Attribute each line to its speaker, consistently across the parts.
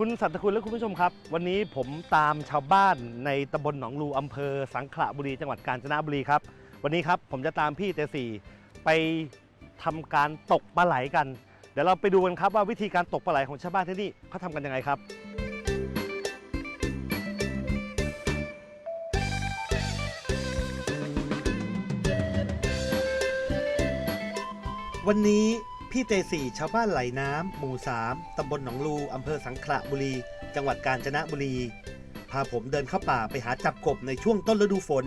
Speaker 1: คุณสัตคุณและคุณผู้ชมครับ วันนี้ผมตามชาวบ้านในตำบลหนองลูอำเภอสังขละบุรีจังหวัดกาญจนบุรีครับ วันนี้ครับผมจะตามพี่เตสีไปทำการตกปลาไหลกัน เดี๋ยวเราไปดูกันครับว่าวิธีการตกปลาไหลของชาวบ้านที่นี่เขาทำกันยังไงครับวันนี้ พี่เตสี่ชาวบ้านไหลน้ำหมู่3ตำบลหนองลูอำเภอสังขละบุรี จังหวัดกาญจนบุรี พาผมเดินเข้าป่าไปหาจับกบในช่วงต้นฤดูฝน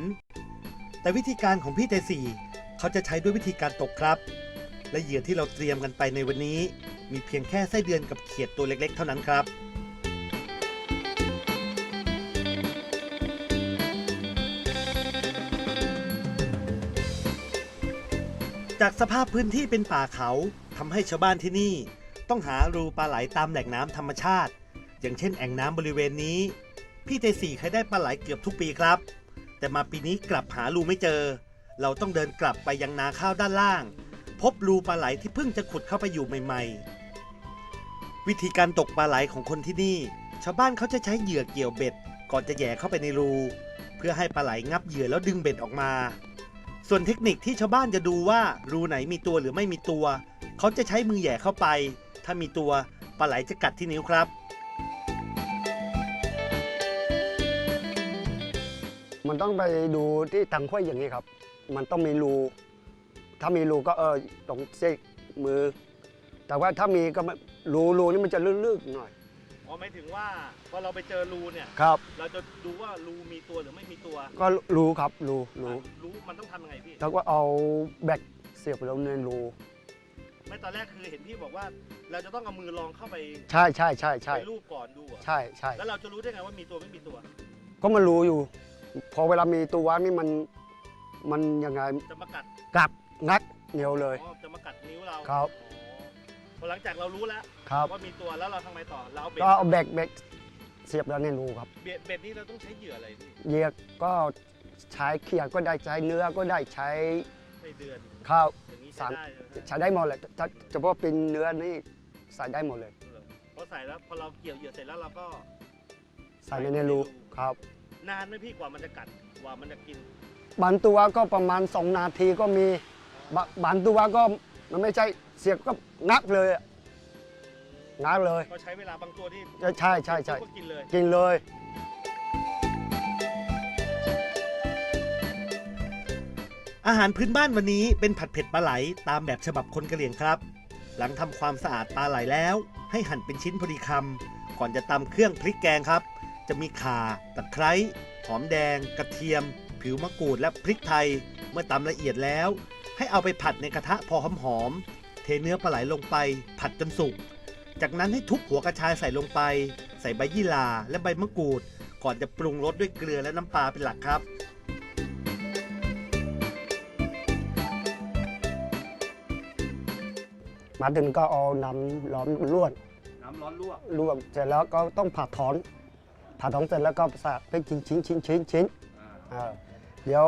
Speaker 1: แต่วิธีการของพี่เตสี่เขาจะใช้ด้วยวิธีการตกครับ และเหยื่อที่เราเตรียมกันไปในวันนี้ มีเพียงแค่ไส้เดือนกับเขียดตัวเล็กๆ เท่านั้นครับจากสภาพพื้นที่เป็นป่าเขา ทำให้ชาวบ้านที่นี่ ต้องหารูปลาไหลตามแหล่งน้ำธรรมชาติ อย่างเช่น แอ่งน้ำบริเวณนี้ พี่เตสี่เคยได้ปลาไหลเกือบทุกปีครับ แต่มาปีนี้กลับหารูไม่เจอ เราต้องเดินกลับไปยังนาข้าวด้านล่าง พบรูปลาไหลที่เพิ่งจะขุดเข้าไปอยู่ใหม่ ๆ วิธีการตกปลาไหลของคนที่นี่ ชาวบ้านเขาจะใช้เหยื่อเกี่ยวเบ็ด ก่อนจะแย่เข้าไปในรู เพื่อให้ปลาไหลงับเหยื่อแล้วดึงเบ็ดออกมาส่วนเทคนิคที่ชาวบ้านจะดูว่ารูไหนมีตัวหรือไม่มีตัว เขาจะใช้มือแหย่เข้าไป ถ้ามีตัวปลาไหลจะกัดที่นิ้วครับ
Speaker 2: มันต้องไปดูที่ทางห้วยอย่างนี้ครับ มันต้องมีรู ถ้ามีรูก็เออตรงเส้นมือ แต่ว่าถ้ามีก็ไม่รูรูนี่มันจะลึกๆหน่อย
Speaker 1: อ๋อหมายถึงว่าพอเราไปเจอรูเนี่ย
Speaker 2: ครับ
Speaker 1: เราจะดูว่ารูมีตัวหรือไม่มีตัว
Speaker 2: ก็รูครับรูรู
Speaker 1: รู้มันต้องทำยังไงพี่
Speaker 2: แล้วก็เอาแบกเสียบไปลงในรู
Speaker 1: ไม่ตอนแรกคือเห็นพี่บอกว่า เราจะต้องเอามือลองเข้าไป
Speaker 2: ใช่ใช่ใช่ใช่
Speaker 1: ไปรูปก่อนดูอะ
Speaker 2: ใช่ใช่
Speaker 1: แล้วเราจะรู้ได้ไงว่ามีตัวไม่มีตัว
Speaker 2: ก็มันรู้อยู่ พอเวลามีตัวนี่มันมันยังไง
Speaker 1: จะมากัด
Speaker 2: กัดงัดเหนียวเลย
Speaker 1: อ๋อจะมากัดนิ้วเรา
Speaker 2: ครับ
Speaker 1: อ๋อพอหลังจากเรารู้แล้ว
Speaker 2: ครับ
Speaker 1: ว่ามีตัวแล้วเราทำไงต่อเราเอาเบ็ด
Speaker 2: ก็เอาแบกแบกเสียบแล้วในรูครับ
Speaker 1: เบ็ดเบ็ดนี่เราต้องใช้เหยื่ออะไรพี่
Speaker 2: เหยียกก็ใช้เขียดก็ได้ใช้เนื้อก็ได้ใช้
Speaker 1: ในเดือน
Speaker 2: ข้าว
Speaker 1: อย่างนี้
Speaker 2: สา
Speaker 1: ใช้
Speaker 2: ม
Speaker 1: ได้เลยนะ
Speaker 2: ใช้ได้หมดเลยถ้าเฉพาะเป็นเนื้อนี่ใส่ได้หมดเลย
Speaker 1: พอใส่แล้วพอเราเกี่ยวเหยื่อเสร็จแล้วเราก็
Speaker 2: ใส่ในในรูครับ
Speaker 1: นานไหมพี่กว่ามันจะกัดกว่ามันจะกิน
Speaker 2: บางตัวก็ประมาณ 2 นาทีก็มีบะบางตัวก็มันไม่ใช่เสียบก็งักเลยอะงักเลย
Speaker 1: ก็ใช้เวลาบางตัวที่
Speaker 2: ใช่ใช่ใช่
Speaker 1: ก็กินเลย
Speaker 2: กินเลย
Speaker 1: อาหารพื้นบ้านวันนี้เป็นผัดเผ็ดปลาไหลตามแบบฉบับคนกะเหรี่ยงครับ หลังทำความสะอาดปลาไหลแล้ว ให้หั่นเป็นชิ้นพอดีคำก่อนจะตำเครื่องพริกแกงครับ จะมีข่าตะไคร้หอมแดง กระเทียม ผิวมะกรูดและพริกไทย เมื่อตำละเอียดแล้ว ให้เอาไปผัดในกระทะพอหอมๆเทเนื้อปลาไหลลงไป ผัดจนสุก จากนั้นให้ทุบหัวกระชายใส่ลงไป ใส่ใบยี่หร่าและใบมะกรูด ก่อนจะปรุงรสด้วยเกลือและน้ำปลาเป็นหลักครับ
Speaker 2: มาถึงก็เอาน้ำร้อนลวก
Speaker 1: น้ำร้อนลวก
Speaker 2: ลวกเสร็จแล้วก็ต้องผ่าถอนผ่าถอนเสร็จแล้วก็ใส่เป็นชิ้นชิ้นชิ้นชิ้นชิ้นเออเดี๋ยว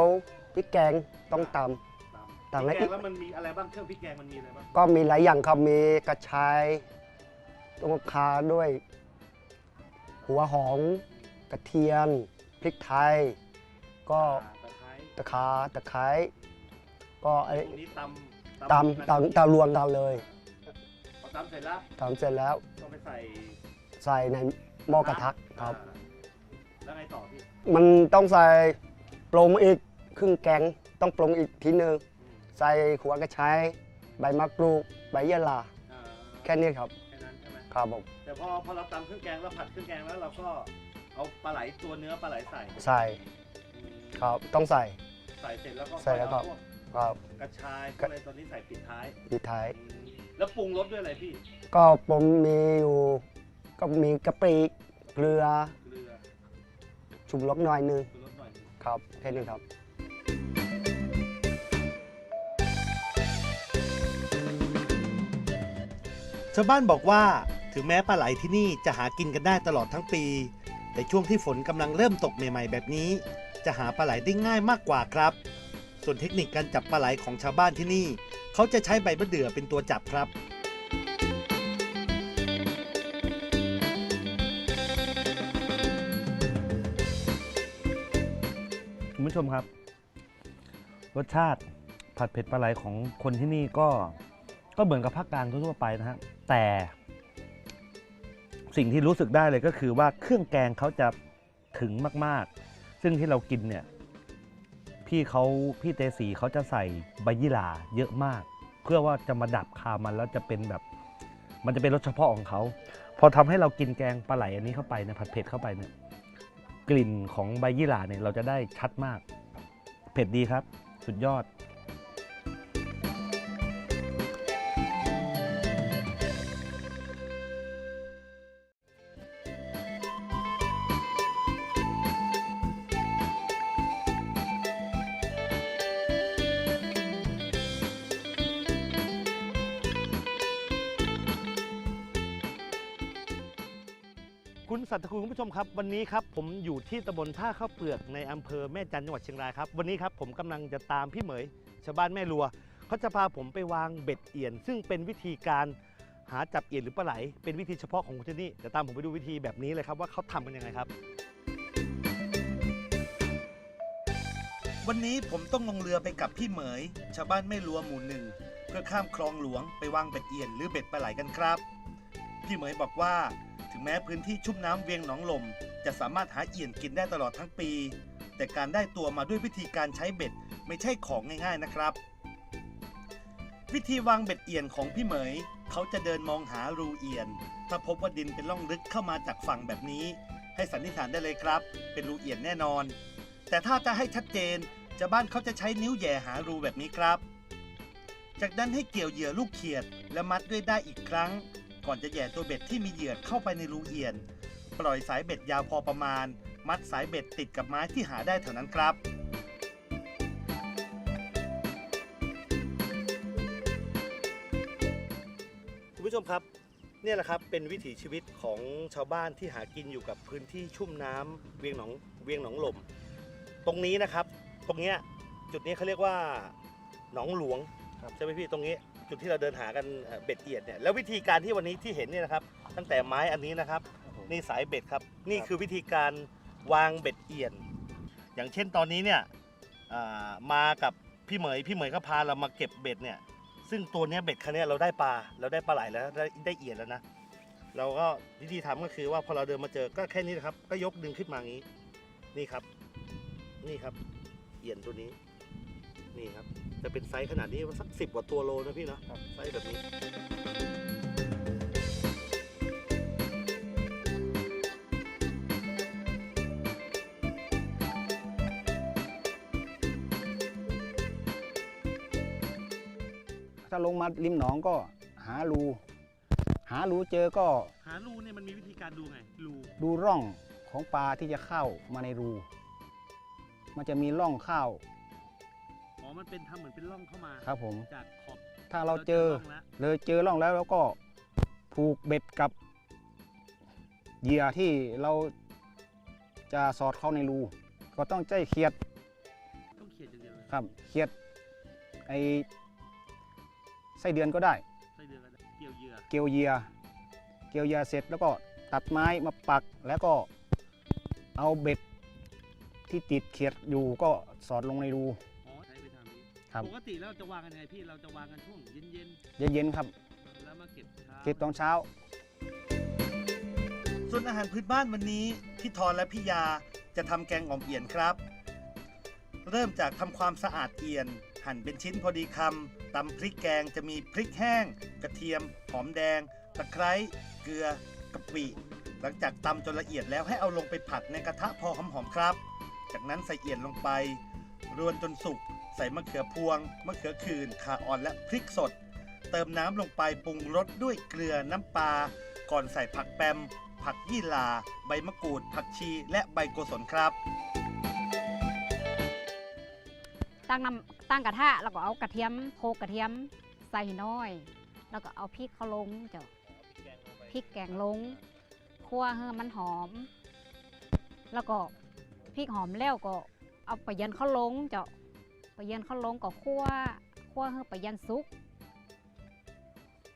Speaker 2: พริกแกงต้องตำต่างละ
Speaker 1: พ
Speaker 2: เอี
Speaker 1: ริ
Speaker 2: ย
Speaker 1: ก
Speaker 2: ด
Speaker 1: แกงแล้วมันมีอะไรบ้างเครื่องพริกแกงมันมีอะไรบ้าง
Speaker 2: ก็มีหลายอย่างครับมีกระชายต้งคาด้วย หัวหอมกระเทียมพริกไทย ก็
Speaker 1: ตะไคร้
Speaker 2: ตะขาตะไคร้ก็ไอ้
Speaker 1: ตรงนี้ตำ
Speaker 2: ตำตำตำรวมกันเลย
Speaker 1: พอ ตำเสร็จแล้ว
Speaker 2: ตำเสร็จแล้ว
Speaker 1: ต้องไปใส่
Speaker 2: ใส่ในหม้อกระทะครับ
Speaker 1: อ่าแล้วไงต่อพี่
Speaker 2: มันต้องใส่ปรุงอีกครึ่งแกงต้องปรุงอีกทีหนึงใส่หัวกระชายใบมะกรูดใบยะลา
Speaker 1: อ่า
Speaker 2: แค่นี้ครับ
Speaker 1: แค่นั้นใช่ไหม
Speaker 2: ครับผม
Speaker 1: แต่พอพอเราตำเครื่องแกงแล้วผัดเครื่องแกงแล้วเราก็เอาปลาไหลตัวเนื้อปลาไหลใส่
Speaker 2: ใส่
Speaker 1: อืม
Speaker 2: ครับต้องใส่
Speaker 1: ใส่เสร็จแล้วก็
Speaker 2: ใส่แล้วก็
Speaker 1: เอาพว
Speaker 2: ครับ
Speaker 1: กระชายพวกอะไรตอนนี้ใส่ปิดท้าย
Speaker 2: ปิดท้าย
Speaker 1: อืม แล้วปรุงรสด้วยอะไรพี่
Speaker 2: ก็ผมมีอยู่ ก็มีกะปิเกลือ
Speaker 1: เกลือ
Speaker 2: ชุบรสหน่อยนึง
Speaker 1: ชูรสหน่อยหนึง
Speaker 2: ครับแค่นี้ครับ
Speaker 1: ชาวบ้านบอกว่าถึงแม้ปลาไหลที่นี่จะหากินกันได้ตลอดทั้งปี แต่ช่วงที่ฝนกำลังเริ่มตกใหม่ ๆ แบบนี้ จะหาปลาไหลได้ง่ายมากกว่าครับ ส่วนเทคนิคการจับปลาไหลของชาวบ้านที่นี่ เขาจะใช้ใบมะเดื่อเป็นตัวจับครับ คุณ
Speaker 3: ผู้ชมครับ รสชาติผัดเผ็ดปลาไหลของคนที่นี่ก็ก็เหมือนกับภาคกลางทั่วไปนะฮะแต่สิ่งที่รู้สึกได้เลยก็คือว่าเครื่องแกงเขาจะถึงมาก ๆ ซึ่งที่เรากินเนี่ย พี่เขาพี่เตสีเขาจะใส่ใบยี่หร่าเยอะมาก เพื่อว่าจะมาดับคาวมันแล้วจะเป็นแบบ มันจะเป็นรสเฉพาะของเขาพอทำให้เรากินแกงปลาไหลอันนี้เข้าไปเนี่ยผัดเผ็ดเข้าไปเนี่ยกลิ่นของใบยี่หร่าเนี่ยเราจะได้ชัดมาก เผ็ดดีครับ สุดยอด
Speaker 1: คุณสัตย์คุณผู้ชมครับ วันนี้ครับผมอยู่ที่ตำบลท่าข้าวเปลือกในอำเภอแม่จันทร์จังหวัดเชียงรายครับวันนี้ครับผมกำลังจะตามพี่เหมย ชาวบ้านแม่รัวเขาจะพาผมไปวางเบ็ดเอี่ยน ซึ่งเป็นวิธีการหาจับเอี่ยนหรือปลาไหล เป็นวิธีเฉพาะของคนที่นี่เดี๋ยวตามผมไปดูวิธีแบบนี้เลยครับว่าเขาทำกันยังไงครับ วันนี้ผมต้องลงเรือไปกับพี่เหมย ชาวบ้านแม่รัวหมู่หนึ่งเพื่อข้ามคลองหลวงไปวางเบ็ดเอี่ยนหรือเบ็ดปลาไหลกันครับ พี่เหมยบอกว่า ถึงแม้พื้นที่ชุ่มน้ำเวียงหนองลม จะสามารถหาเอี่ยนกินได้ตลอดทั้งปี แต่การได้ตัวมาด้วยวิธีการใช้เบ็ดไม่ใช่ของง่ายๆนะครับ วิธีวางเบ็ดเอี่ยนของพี่เหมย เขาจะเดินมองหารูเอี่ยน ถ้าพบว่าดินเป็นร่องลึกเข้ามาจากฝั่งแบบนี้ ให้สันนิษฐานได้เลยครับ เป็นรูเอี่ยนแน่นอน แต่ถ้าจะให้ชัดเจนชาวบ้านเขาจะใช้นิ้วแย่หารูแบบนี้ครับ จากนั้นให้เกี่ยวเหยื่อลูกเขียดและมัดด้วยได้อีกครั้ง ก่อนจะแหย่ตัวเบ็ดที่มีเหยื่อเข้าไปในรูเอียน ปล่อยสายเบ็ดยาวพอประมาณ มัดสายเบ็ดติดกับไม้ที่หาได้เท่านั้นครับคุณผู้ชมครับเนี่ยแหละครับเป็นวิถีชีวิตของชาวบ้านที่หากินอยู่กับพื้นที่ชุ่มน้ำเวียงหนองเวียงหนองลม ตรงนี้นะครับ ตรงเนี้ยจุดนี้เขาเรียกว่าหนองหลวงใช่ไหมพี่ตรงนี้ จุดที่เราเดินหากันเอ่อเบ็ดเอียดเนี่ยแล้ววิธีการที่วันนี้ที่เห็นเนี่ยนะครับ ตั้งแต่ไม้อันนี้นะครับ นี่สายเบ็ดครับ นี่คือวิธีการวางเบ็ดเอียน อย่างเช่นตอนนี้เนี่ยอ่ามากับพี่เหมยพี่เหมยก็พาเรามาเก็บเบ็ดเนี่ย ซึ่งตัวเนี้ยเบ็ดคันนี้ยเราได้ปลาเราได้ปลาไหลแล้วได้ได้เอียนแล้วนะ เราก็วิธีทำก็คือว่าพอเราเดินมาเจอก็แค่นี้นะครับ ก็ยกดึงขึ้นมาอย่างนี้ นี่ครับ นี่ครับ เอียนตัวนี้ นี่ครับ จะเป็นไซส์ขนาดนี้สักสิบกว่าตัวโลนะพี่เนาะไซส์แบบนี้
Speaker 4: ถ้าลงมาริมหนองก็หารู หารูเจอก็
Speaker 1: หารูเนี่ยมันมีวิธีการดูไงรู
Speaker 4: ดูร่องของปลาที่จะเข้ามาในรู มันจะมีร่องเข้า
Speaker 1: อ๋อ มันเป็นทำเหมือนเป็นร่องเข้ามา
Speaker 4: ครับผม
Speaker 1: จากขอบ
Speaker 4: ถ้าเราเจอ
Speaker 1: ร่งแล้ว
Speaker 4: เลยเจอร่องแล้วเราก็ผูกเบ็ดกับเหยื่อที่เราจะสอดเข้าในรู ก็ต้องใจเขียด
Speaker 1: ต้องเขียนอย่างเดียวเลย
Speaker 4: ครับเขียดไอไส้เดือนก็ได้
Speaker 1: ไส้เดือนก็ได้เกี่ยวเหยื่อ
Speaker 4: เกลียวเหยียเกลียวเหยียเสร็จแล้วก็ตัดไม้มาปักแล้วก็เอาเบ็ดที่ติดเขียดอยู่ก็สอดลงในรู ครับ
Speaker 1: ปกติแล้วจะวางกันยังไงพี่เราจะวางกันช่วงเย็น
Speaker 4: เย็นๆครับ
Speaker 1: ๆแล้วมาเก็บเช้า
Speaker 4: เก็บตอนเช้า
Speaker 1: ส่วนอาหารพื้นบ้านวันนี้พี่ทอนและพี่ยาจะทำแกงอ่อมเอียนครับ เริ่มจากทำความสะอาดเอียน หั่นเป็นชิ้นพอดีคำตำพริกแกงจะมีพริกแห้ง กระเทียม หอมแดง ตะไคร้เกลือกะปิหลังจากตำจนละเอียดแล้วให้เอาลงไปผัดในกระทะพอหอมๆครับ จากนั้นใส่เอียนลงไป รวนจนสุก ใส่มะเขือพวง มะเขือขื่นขาอ่อนและพริกสด เติมน้ำลงไปปรุงรสด้วยเกลือน้ำปลา ก่อนใส่ผักแปม ผักยี่หร่า ใบมะกรูด ผักชี และใบโกสนครับ
Speaker 5: ตั้งน้ำตั้งกระทะแล้วก็เอากระเทียมโคกกระเทียมใส่น้อย แล้วก็เอาพริกเขาลงเจ้าพริกแกงลงคั่วให้มันหอม แล้วก็พริกหอมแล้วก็เอาไปยันเขาลงเจ้า ปยันเขาลงก็คั่วคั่วให้ไปยันสุก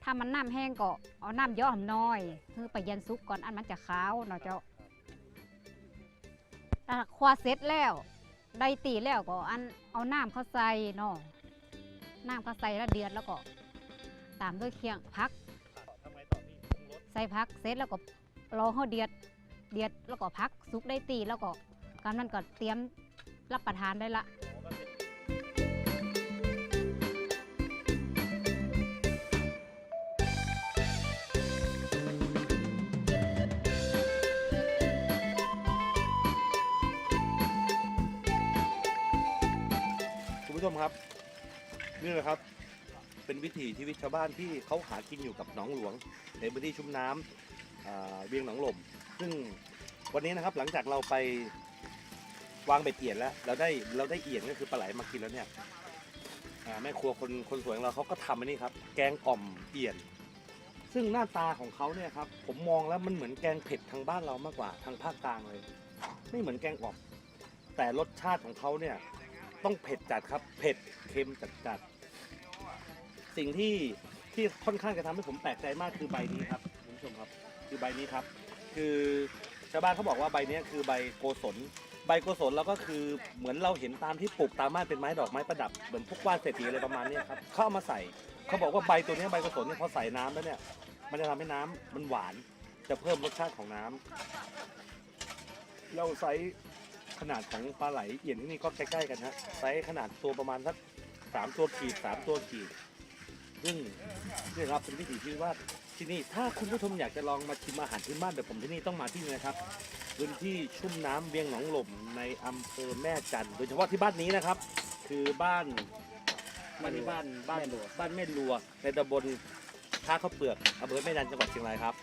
Speaker 5: ถ้ามันน้ำแห้งก็เอาน้ำย่อมน้อยคือไปยันสุกก่อนอันมันจะขาวเนาะเจ้าถ้าคั่วเสร็จแล้วได้ตีแล้วก็อันเอาน้ำเขาใส่เนาะน้ำเขาใส่แล้วเดือดแล้วก็ตามด้วยเคียงพักใส่พักเสร็จแล้วก็รอเขาเดือดเดือดแล้วก็พักสุกได้ตีแล้วก็กำนั้นก็เตรียมรับประทานได้ละ
Speaker 1: ครับ นี่แหละครับ เป็นวิถีชีวิตชาวบ้านที่เขาหากินอยู่กับหนองหลวงในพื้นที่ชุ่มน้ำอ่าเวียงหนองลมซึ่งวันนี้นะครับหลังจากเราไปวางเบ็ดเอียนแล้ว เราได้เราได้เอียนก็คือปลาไหลมากินแล้วเนี่ยแม่ครัวคนคนสวยของเราเขาก็ทำอันนี้ครับ แกงอ่อมเอียน ซึ่งหน้าตาของเขาเนี่ยครับผมมองแล้วมันเหมือนแกงเผ็ดทางบ้านเรามากกว่าทางภาคกลางเลย ไม่เหมือนแกงอ่อมแต่รสชาติของเขาเนี่ย ต้องเผ็ดจัดครับ เผ็ดเค็มจัดจัดสิ่งที่ที่ค่อนข้างจะทำให้ผมแปลกใจมากคือใบนี้ครับคุณผู้ชมครับ คือใบนี้ครับ คือชาวบ้านเขาบอกว่าใบนี้คือใบโกศลใบโกศลแล้วก็คือเหมือนเราเห็นตามที่ปลูกตามบ้านเป็นไม้ดอกไม้ประดับเหมือนพวกว่านเศรษฐีอะไรประมาณนี้ครับเขาเอามาใส่เขาบอกว่าใบตัวนี้ใบโกศลเนี่ยพอใส่น้ำแล้วเนี่ย มันจะทำให้น้ำมันหวานจะเพิ่มรสชาติของน้ำเราไซส์ ขนาดของปลาไหลเอี่ยนที่นี่ก็ใกล้ๆกันฮะไซส์ขนาดตัวประมาณสักสามตัวขีดสามตัวขีด ซึ่งนี่ครับเป็นวิถีชีวิตว่าที่นี่ถ้าคุณผู้ชมอยากจะลองมาชิมอาหารพื้นบ้านแบบผมที่นี่ต้องมาที่นี่นะครับพื้นที่ชุ่มน้ำเวียงหนองหล่มในอำเภอแม่จันทร์โดยเฉพาะที่บ้านนี้นะครับ คือบ้านบ้านที่บ้านบ้านบ้านแม่ลัวในตำบลท่าข้าวเปลือกอำเภอแม่จันทร์จังหวัดเชียงรายครับ